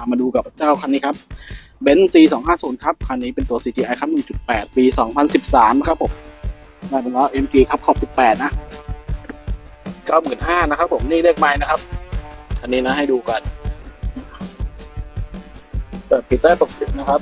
ามาดูกับเจ้าคันนี้ครับเบนซ์ C 2 5 0ครับ คันนี้เป็นตัว CTI ครับ 1.8 ปี 2013นะครับผมได้เป็นล้อ MG ครับขอบ 18 นะ 95,000นะครับผม นี่เลขไม้นะครับ คันนี้นะให้ดูกัน เปิดปิดได้ปกตินะครับ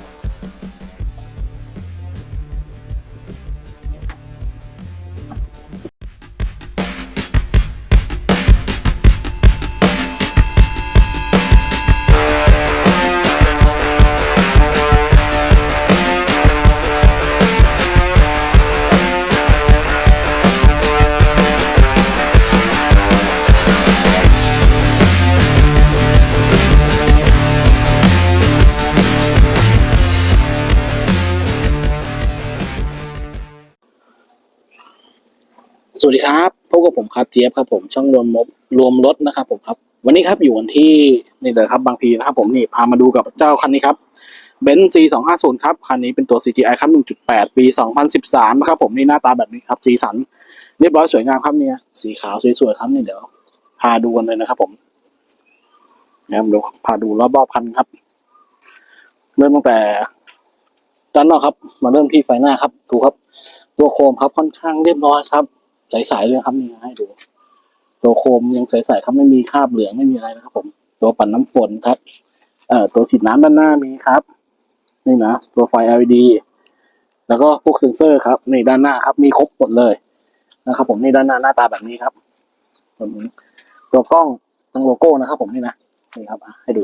สวัสดีครับพบกับผมครับเจี๊ยบครับผมช่องรวมมบรวมรถนะครับผมครับ วันนี้ครับอยู่กันที่นี่เลยครับบางพีนะครับผมนี่พามาดูกับเจ้าคันนี้ครับเบนซ์ C 2 5 0ครับคันนี้เป็นตัว CGI ครับ1.8ปี2013นะครับผมนี่หน้าตาแบบนี้ครับสีสัน เรียบร้อยสวยงามครับเนี่ยสีขาวสวยๆครับนี่เดี๋ยว พาดูกันเลยนะครับผมนะครับเดี๋ยวพาดูรอบๆคันครับ เริ่มตั้งแต่ด้านนอกครับ มาเริ่มที่ไฟหน้าครับดูครับ ตัวโคมครับค่อนข้างเรียบร้อยครับ ใสๆเลยครับนี่ให้ดู ตัวโคมยังใสๆครับไม่มีคราบเหลืองไม่มีอะไรนะครับ ผม ตัวปั่นน้ำฝนครับ เอ่อตัวฉีดน้ำด้านหน้ามีครับ นี่นะตัวไฟ LED แล้วก็พวกเซ็นเซอร์ครับนี่ด้านหน้าครับ มีครบหมดเลยนะครับ ผมนี่ด้านหน้าหน้าตาแบบนี้ครับตัวกล้องทั้งโลโก้นะครับ ผมนี่นะนี่ครับอะให้ดู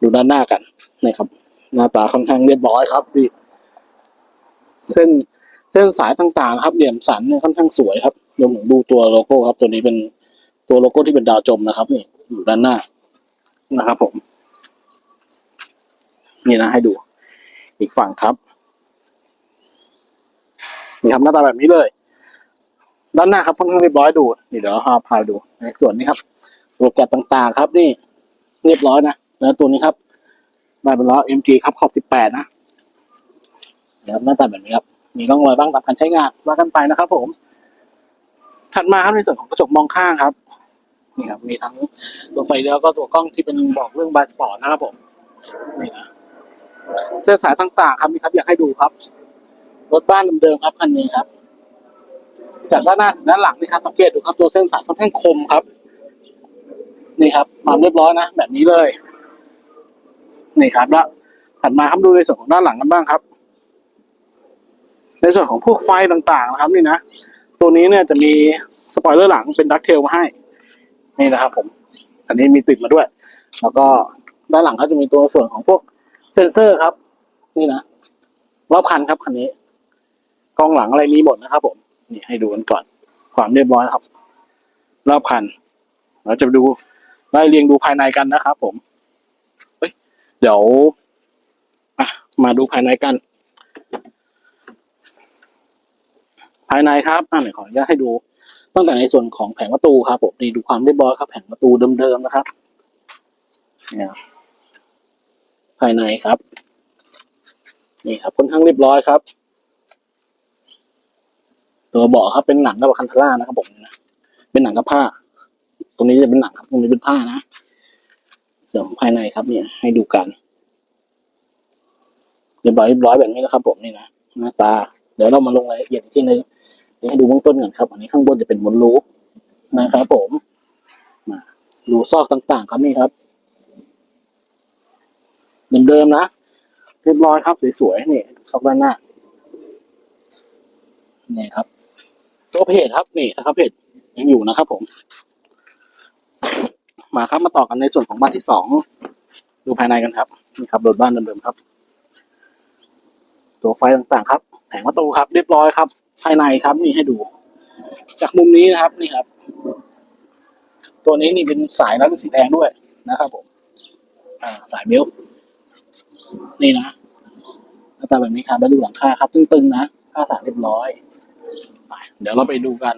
ดูด้านหน้ากันนี่ครับ หน้าตาค่อนข้างเรียบร้อยครับพี่เส้น ส้นสายต่างๆครับเหลี่ยมสันเนี่ยค่อนข้างสวยครับรวมถึงดูตัวโลโก้ครับ ตัวนี้เป็นตัวโลโก้ที่เป็นดาวจมนะครับนี่อยู่ด้านหน้านะครับผมนี่นะให้ดู อีกฝั่งครับนี่ครับหน้าตาแบบนี้เลย ด้านหน้าครับค่อนข้างเรียบร้อยดูนี่เดี๋ยวเราพาดูในส่วนนี้ครับตัวแกะต่างๆ ครับ นี่ เรียบร้อยนะแล้วตัวนี้ครับได้เป็นล้อ MG ครับขอบ18นะนี่ครับหน้าตาแบบนี้ครับ มีร่องรอยบ้างตามการใช้งานว่ากันไปนะครับ ผม ถัดมาครับในส่วนของกระจกมองข้างครับนี่ครับมีทั้งตัวไฟเลี้ยวก็ตัวกล้องที่เป็นบอกเรื่องบายสปอร์ตนะครับผมนี่นะเส้นสายต่างๆ ครับนี่ครับ อยากให้ดูครับ รถบ้านเดิมๆครับคันนี้ครับ จากด้านหน้าถึงด้านหลังนี่ครับสังเกตดูครับตัวเส้นสายค่อนข้างคมครับ นี่ครับควาเรียบร้อยนะแบบนี้เลย นี่ครับแล้วถัดมาครับดูในส่วนของด้านหลังกันบ้างครับ ในส่วนของพวกไฟต่างๆนะครับนี่นะ ตัวนี้เนี่ยจะมีสปอยเลอร์หลังเป็นดักเทลมาให้ นี่นะครับผม อันนี้มีติดมาด้วย แล้วก็ด้านหลังก็จะมีตัวส่วนของพวกเซ็นเซอร์ครับ นี่นะรอบคันครับคันนี้กล้องหลังอะไรมีหมดนะครับ ผม นี่ให้ดูกันก่อน ความเรียบร้อยครับ รอบคัน เราจะดูไล่เรียงดูภายในกันนะครับ ผมเเดี๋ยวมาดูภายในกัน ภายในครับอ่าขออนุญาตให้ดูตั้งแต่ในส่วนของแผงประตูครับผมนี่ดูความเรียบร้อยครับ แผงประตูเดิมๆนะครับเนี่ยภายในครับ นี่ครับค่อนข้างเรียบร้อยครับ ตัวเบาะครับเป็นหนังกับคันทาร่านะครับผมนะเป็นหนังกับผ้า ตรงนี้จะเป็นหนังครับตรงนี้เป็นผ้านะส่วนภายในครับเนี่ยให้ดูกันเรียบร้อยเรียบร้อยแบบนี้นะครับผมนี่นะหน้าตา เดี๋ยวเรามาลงรายละเอียดอีกทีนึง เดี๋ยวให้ดูเบื้องต้นก่อนครับ อันนี้ข้างบนจะเป็นบนรูปนะครับผมมาดูซอกต่างๆ ครับนี่ครับเหมือนเดิมนะเรียบร้อยครับสวยๆนี่ซอกด้านหน้านี่ครับ ตัวเพจครับนี่นะครับเพจยังอยู่นะครับ ผม มาครับมาต่อกันในส่วนของบ้านที่สองดูภายในกันครับนี่ครับรถบ้านเดิมๆครับ ตัวไฟต่างๆ ครับ แผงประตูครับ เรียบร้อยครับ ภายในครับนี่ให้ดู จากมุมนี้นะครับนี่ครับ ตัวนี้นี่เป็นสายแล้วเป็นสีแดงด้วยนะครับผมอ่าสายเบลต์นี่นะหน้าตาแบบนี้ครับแล้วดูหลังคาครับ ตึงๆนะค่าสายเรียบร้อยเดี๋ยวเราไปดูกัน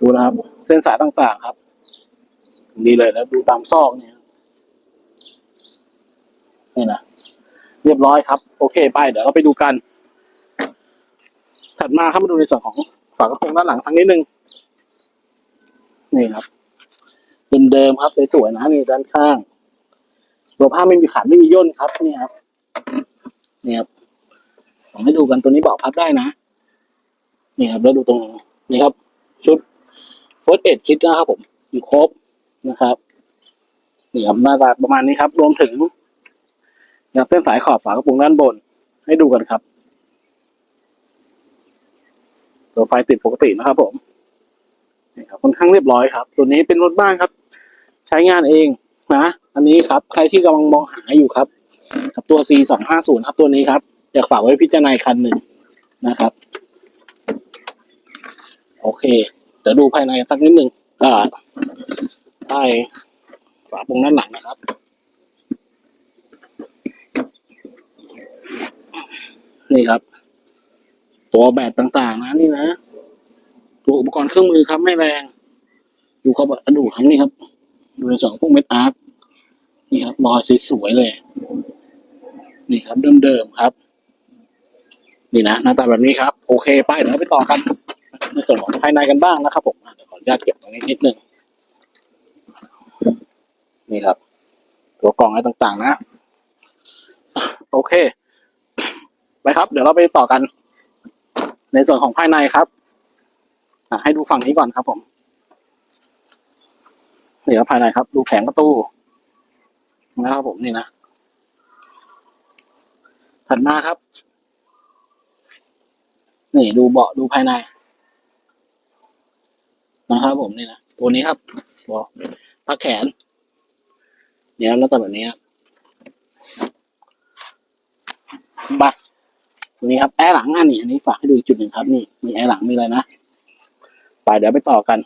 ดูนะครับ เส้นสายต่างๆครับดีเลยแล้วดูตามซอกเนี่ยนี่นะ เรียบร้อยครับ โอเค ไป เดี๋ยวเราไปดูกัน ถัดมาครับมาดูในส่วนของฝากระโปรงด้านหลังสักนิดนึง นี่ครับเดิมๆครับสวยๆนะนี่ด้านข้างตัวผ้าไม่มีขาดไม่มีย่นครับนี่ครับนี่ครับผมให้ดูกันตัวนี้บอกพับได้นะนี่ครับแล้วดูตรงนี่ครับ ชุดโฟร์เอ็ดคิดนะครับผมอยู่ครบนะครับนี่ครับหน้าตาประมาณนี้ครับ รวมถึง อยางเส้นสายขอบฝากระโปรงด้านบน ให้ดูกันครับ ตัวไฟติดปกตินะครับ ผมนี่ครับค่อนข้างเรียบร้อยครับ ตัวนี้เป็นรถบ้านครับ ใช้งานเองนะอันนี้ครับ ใครที่กำลังมองหาอยู่ครับกับตัว C สองห้าศูนย์ครับตัวนี้ครับอยากฝากไว้พิจารณาคันหนึ่งนะครับ โอเค เดี๋ยวดูภายในสักนิดหนึ่งอ่าใต้ฝาปรงด้านหลังนะครับ นี่ครับ ตัวแบตต่างๆ นะนี่นะตัวอุปกรณ์เครื่องมือครับไม่แรงดูเขากระดูกครับนี่ครับดูในส่วนของพวกเม็ดอาร์ตนี่ครับรอยสวยๆเลย นี่ครับเดิมๆครับ นี่นะหน้าตาแบบนี้ครับ โอเคไปเดี๋ยวไปต่อกันในส่วนของภายในกันบ้างนะครับผมเดี๋ยวขออนุญาตเก็บตรงนี้นิดนึงนี่ครับ ตัวกล่องอะไรต่างๆ นะ โอเค ไปครับ เดี๋ยวเราไปต่อกัน ในส่วนของภายในครับให้ดูฝั่งนี้ก่อนครับ ผมนี่ครับภายในครับ ดูแผงประตูนะครับผมนี่นะถัดมาครับ นี่ดูเบาะดูภายในนะครับผมนี่นะตัวนี้ครับตัวพักแขนเนี่ยแล้วแต่แบบนี้ครับบัตร ตัวนี้ครับแอร์หลังอันนี้อันนี้ฝากให้ดูอีกจุดหนึ่งครับนี่มีแอร์หลังมีอะไรนะไปเดี๋ยวไปต่อกัน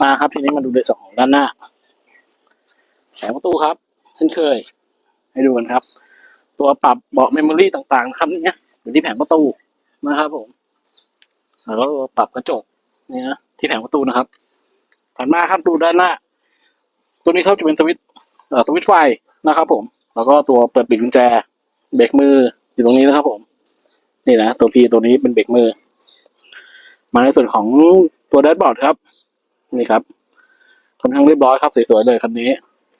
มาครับทีนี้มาดูในส่วนของด้านหน้าแผงประตูครับเช่นเคย ให้ดูกันครับ ตัวปรับเบาะเมมโมรี่ต่างๆ ครับเนี่ยอยู่ที่แผงประตูนะครับผมแล้วก็ปรับกระจกเนี่ยนะที่แผงประตูนะครับถัดมาครับดูด้านหน้า ตัวนี้เขาจะเป็นสวิตช์สวิตช์ไฟนะครับผม แล้วก็ตัวเปิดปิดกุญแจ เบรกมืออยู่ตรงนี้นะครับผม นี่นะตัวพีตัวนี้เป็นเบรกมือ มาในส่วนของตัวแดชบอร์ดครับ นี่ครับค่อนข้างเรียบร้อยครับสวยๆเลยคันนี้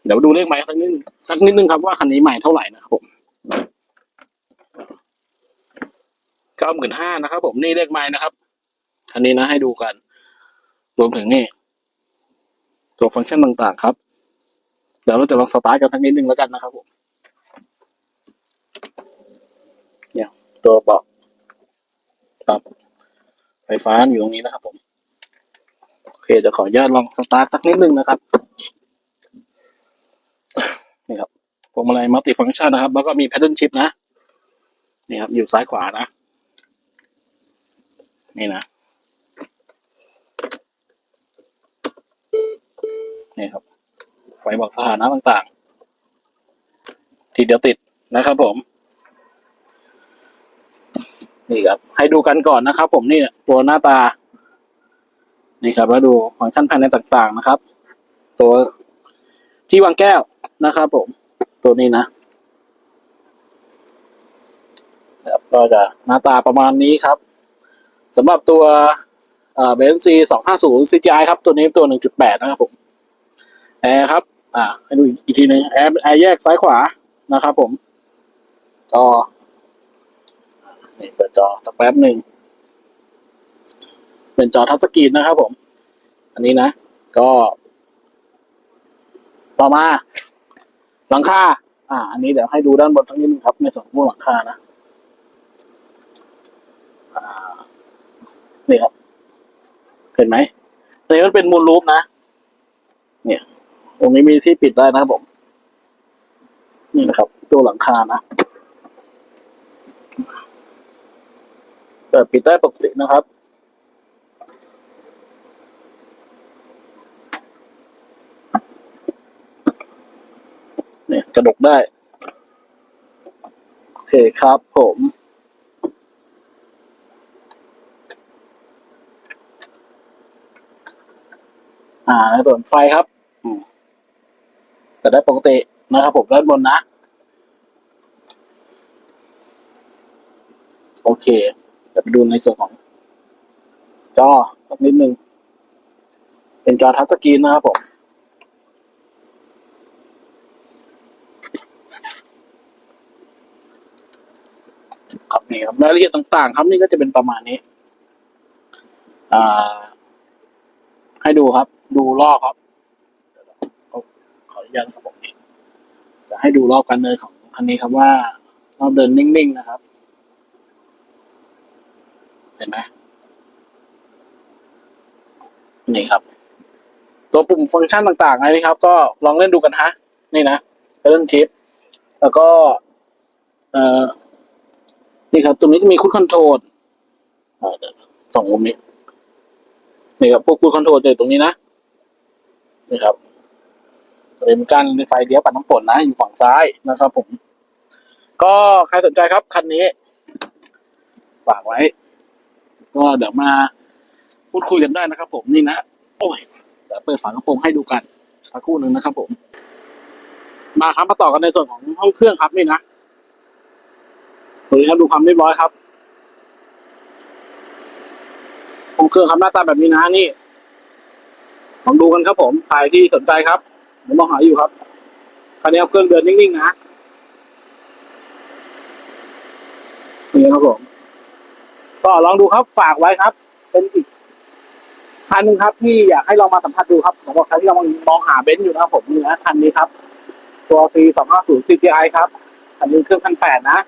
เดี๋ยวดูเลขไม้สักนิดนึงสักนิดนึงครับว่าคันนี้ใหม่เท่าไหร่นะครับผมเก้าหมื่นห้านะครับ ผมนี่เลขไม้นะครับคันนี้นะให้ดูกัน รวมถึงนี่ ตัวฟังก์ชันต่างๆครับ เดี๋ยวเราจะลองสตาร์ทกันสักนิดนึงแล้วกันนะครับผมเนี่ย ตัวเบาะครับไฟฟ้าอยู่ตรงนี้นะครับ ผมโอเคเดี๋ยวขออนุญาตลองสตาร์ทสักนิดนึงนะครับนี่ครับพวงมาลัยมัลติฟังก์ชันนะครับ แล้วก็มีแพดเดิลชิพนะนี่ครับอยู่ซ้ายขวานะ นี่นะนี่ครับไฟบอกสถานะต่างๆ ทีเดียวติดนะครับผม นี่ครับ ให้ดูกันก่อนนะครับ ผมนี่ตัวหน้าตา นี่ครับแล้วดูฟังก์ชันภายในต่างๆนะครับ ตัวที่วางแก้วนะครับ ผม ตัวนี้นะครับก็จะหน้าตาประมาณนี้ครับสำหรับตัวเบนซีสองห้าศูนย์ CGI ครับ ตัวนี้ตัวหนึ่งจุดแปดนะครับผมแอร์ครับ อ่าให้ดูอีกทีหนึ่งแอร์แอร์แยกซ้ายขวานะครับผม ก็ นี่เปิดจอสักแป๊บหนึ่งเป็นจอทัชสกรีนนะครับผม อันนี้นะ ก็ ต่อมา หลังคาอ่า อันนี้เดี๋ยวให้ดูด้านบนสักนิดนึงครับ ในส่วนของหลังคานะนี่ครับ เห็นไหมอันนี้มันเป็นมูลรูปนะ เนี่ยตรงนี้มีที่ปิดได้นะครับผม นี่นะครับ ตัวหลังคานะ เปิดปิดได้ปกตินะครับ เนี่ยกระดกได้ โอเคครับผมอ่าในส่วนไฟครับอแต่ได้ปกตินะครับผมด้านบนนะ โอเค ไปดูในส่วนของจอสักนิดนึง เป็นจอทัชสกรีนนะครับผมครับนี่ครับรายละเอียดต่างๆ ครับนี่ก็จะเป็นประมาณนี้ อ่า ให้ดูครับ ดูรอบครับขออนุญาตนะครับผมนี่จะให้ดูรอบการเดินของคันนี้ครับว่ารอบเดินนิ่งๆนะครับ เห็นไหมนี่ครับ ตัวปุ่มฟังก์ชันต่างๆอะไรนี่ครับ ก็ลองเล่นดูกันฮะ นี่นะเล่นชิป แล้วก็ เอ่อ นี่ครับ ตรงนี้จะมีคูดคอนโทรลสองมุมนี้ นี่ครับ พวกคูดคอนโทรลจอยู่ตรงนี้นะ นี่ครับจะเป็นการในไฟเลี้ยวปัดน้ำฝนนะ อยู่ฝั่งซ้ายนะครับผม ก็ใครสนใจครับ คันนี้ ฝากไว้ ก็เดี๋ยวมาพูดคุยกันได้นะครับ ผมนี่นะโอ้ยเดี๋ยวเปิดฝากระโปรงให้ดูกันสักครู่หนึ่งนะครับ ผม มาครับมาต่อกันในส่วนของห้องเครื่องครับนี่นะสวัสดีครับดูความเรียบร้อยครับห้องเครื่องครับหน้าตาแบบนี้นะนี่ลองดูกันครับ ผมใครที่สนใจครับผมมองหาอยู่ครับคันนี้เอาเครื่องเดินนิ่งๆนะนี่ครับผม ก็ลองดูครับฝากไว้ครับ เป็นอีกคันหนึงครับที่อยากให้ลองมาสัมผัสดูครับสำหรับใครที่กำลังมองหาเบนซ์อยู่นะครับผมนี่นะคันนี้ครับ ตัว C 2 5 0 CGI ครับคันนี้เครื่องพันแปดนะ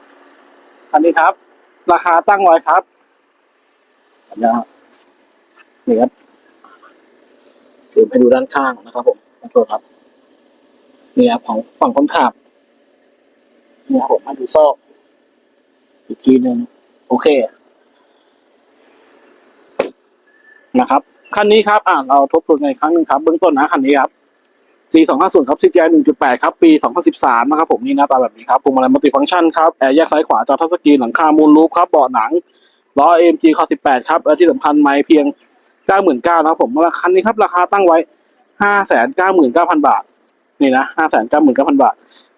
อันนี้ครับ ราคาตั้งไว้ครับอันนี้ครับนี่ครับเดี๋ยวให้ดูด้านข้างนะครับ ผมขอโทษครับนี่ครับของฝั่งคนขับนี่ครับผมมาดูโซ่อีกทีหนึ่งโอเค นะครับคันนี้ครับอ่าเราทบทวนกันอีกครั้งหนึ่งครับเบื้องต้นนะคันนี้ครับ C 2 5 0 ครับ CGI 1.8 ครับปี 2013 นะครับผมนี่หน้าตาแบบนี้ครับพวงมาลัยมัลติฟังก์ชันครับแอร์แยกซ้ายขวาจอทัชสกรีนหลังคามูลรูปครับเบาะหนังล้อ AMG คอ18 ครับและที่สำคัญไม่เพียง 99,000นะครับผมคันนี้ครับราคาตั้งไว้ 599,000 บาท นี่นะ 599,000 บาท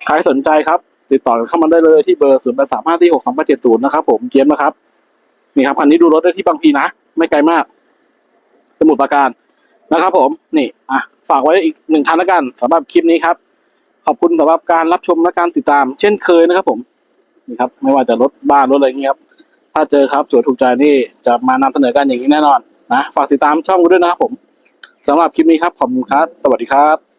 ใครสนใจครับ ติดต่อเข้ามาได้เลยที่เบอร์ 0 8 3 5 4 6 2 8 7 0 นะครับผมเกียมนะครับ นี่ครับคันนี้ดูรถได้ที่บางพีนะ ไม่ไกลมาก สมุทรปราการนะครับ ผมนี่อะฝากไว้อีกหนึ่งคันละกันสำหรับคลิปนี้ครับ ขอบคุณสำหรับการรับชมและการติดตาม เช่นเคยนะครับ ผมนี่ครับ ไม่ว่าจะรถบ้านรถอะไรอย่างเงี้ยครับถ้าเจอครับสวยถูกใจนี่จะมานำเสนอกันอย่างนี้แน่นอนนะฝากติดตามช่องกูด้วยนะครับ ผมสำหรับคลิปนี้ครับขอบคุณครับ สวัสดีครับ